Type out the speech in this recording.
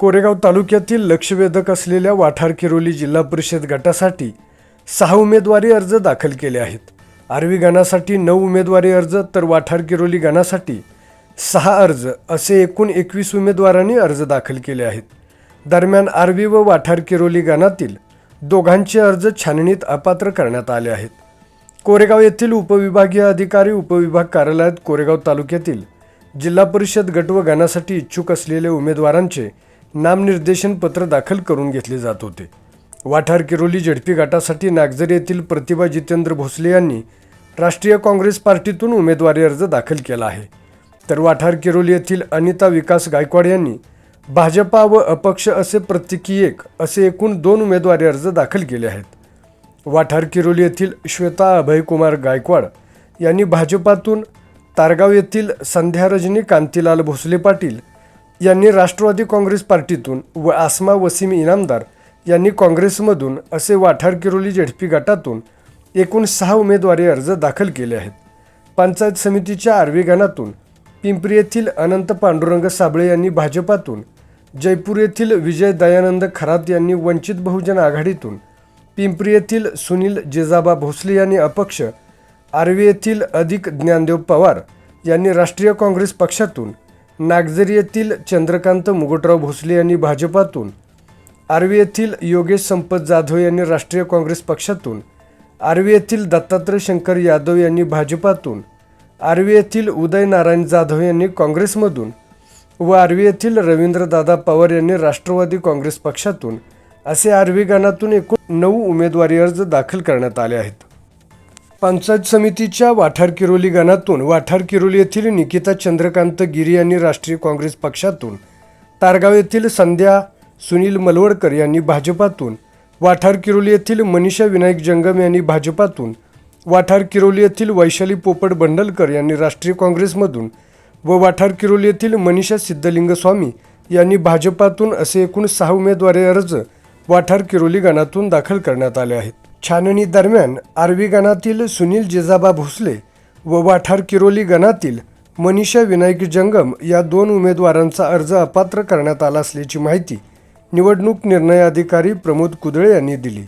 कोरेगाव तालुक्यातील लक्षवेधक असलेल्या वाठार किरोली जिल्हा परिषद गटासाठी सहा उमेदवारी अर्ज दाखल केले आहेत. आर्वी गणासाठी नऊ उमेदवारी अर्ज तर वाठार किरोली गणासाठी सहा अर्ज असे एकूण एकवीस उमेदवारांनी अर्ज दाखल केले आहेत. दरम्यान आर्वी व वाठार किरोली गणातील दोघांचे अर्ज छाननीत अपात्र करण्यात आले आहेत. कोरेगाव येथील उपविभागीय अधिकारी उपविभाग कार्यालयात कोरेगाव तालुक्यातील जिल्हा परिषद गट व गणासाठी इच्छुक असलेल्या उमेदवारांचे नामनिर्देशन पत्र दाखल करून घेतले जात होते. वाठार किरोली झडपी गटासाठी नागझर येथील प्रतिभा जितेंद्र भोसले यांनी राष्ट्रीय काँग्रेस पार्टीतून उमेदवारी अर्ज दाखल केला आहे. तर वाठार किरोली येथील अनिता विकास गायकवाड यांनी भाजपा व अपक्ष असे प्रत्येकी एक असे एकूण दोन उमेदवारी अर्ज दाखल केले आहेत. वाठार किरोली येथील श्वेता अभयकुमार गायकवाड यांनी भाजपातून तारगाव येथील संध्या रजनी कांतीलाल भोसले पाटील यांनी राष्ट्रवादी काँग्रेस पार्टीतून व आसमा वसीम इनामदार यांनी काँग्रेसमधून असे वाठार किरोली जेडपी गटातून एकूण सहा उमेदवारी अर्ज दाखल केले आहेत. पंचायत समितीच्या आर्वी गणातून पिंपरी येथील अनंत पांडुरंग साबळे यांनी भाजपातून जयपूर येथील विजय दयानंद खरात यांनी वंचित बहुजन आघाडीतून पिंपरी येथील सुनील जेजाबा भोसले यांनी अपक्ष आर्वी येथील अधिक ज्ञानदेव पवार यांनी राष्ट्रीय काँग्रेस पक्षातून नागझरी येथील चंद्रकांत मुगटराव भोसले यांनी भाजपातून आर्वी येथील योगेश संपत जाधव यांनी राष्ट्रीय काँग्रेस पक्षातून आर्वी येथील दत्तात्रय शंकर यादव यांनी भाजपातून आर्वी येथील उदय नारायण जाधव यांनी काँग्रेसमधून व आर्वी येथील रवींद्रदादा पवार यांनी राष्ट्रवादी काँग्रेस पक्षातून असे आर्वी गणातून एकूण नऊ उमेदवारी अर्ज दाखल करण्यात आले आहेत. पंचायत समितीच्या वाठार किरोली गणातून वाठार किरोली येथील निकिता चंद्रकांत गिरी यांनी राष्ट्रीय काँग्रेस पक्षातून तारगाव येथील संध्या सुनील मलवडकर यांनी भाजपातून वाठार किरोली येथील मनीषा विनायक जंगम यांनी भाजपातून वाठार किरोली येथील वैशाली पोपट बंडलकर यांनी राष्ट्रीय काँग्रेसमधून व वाठार किरोली येथील मनीषा सिद्धलिंग स्वामी यांनी भाजपातून असे एकूण सहा उमेदवारी अर्ज वाठार किरोली गणातून दाखल करण्यात आले आहेत. छाननी दरम्यान आर्वी गणातील सुनील जिजाबा भोसले व वाठार किरोली गणातील मनीषा विनायक जंगम या दोन उमेदवारांचा अर्ज अपात्र करण्यात आला असल्याची माहिती निवडणूक निर्णय अधिकारी प्रमोद कुदळे यांनी दिली.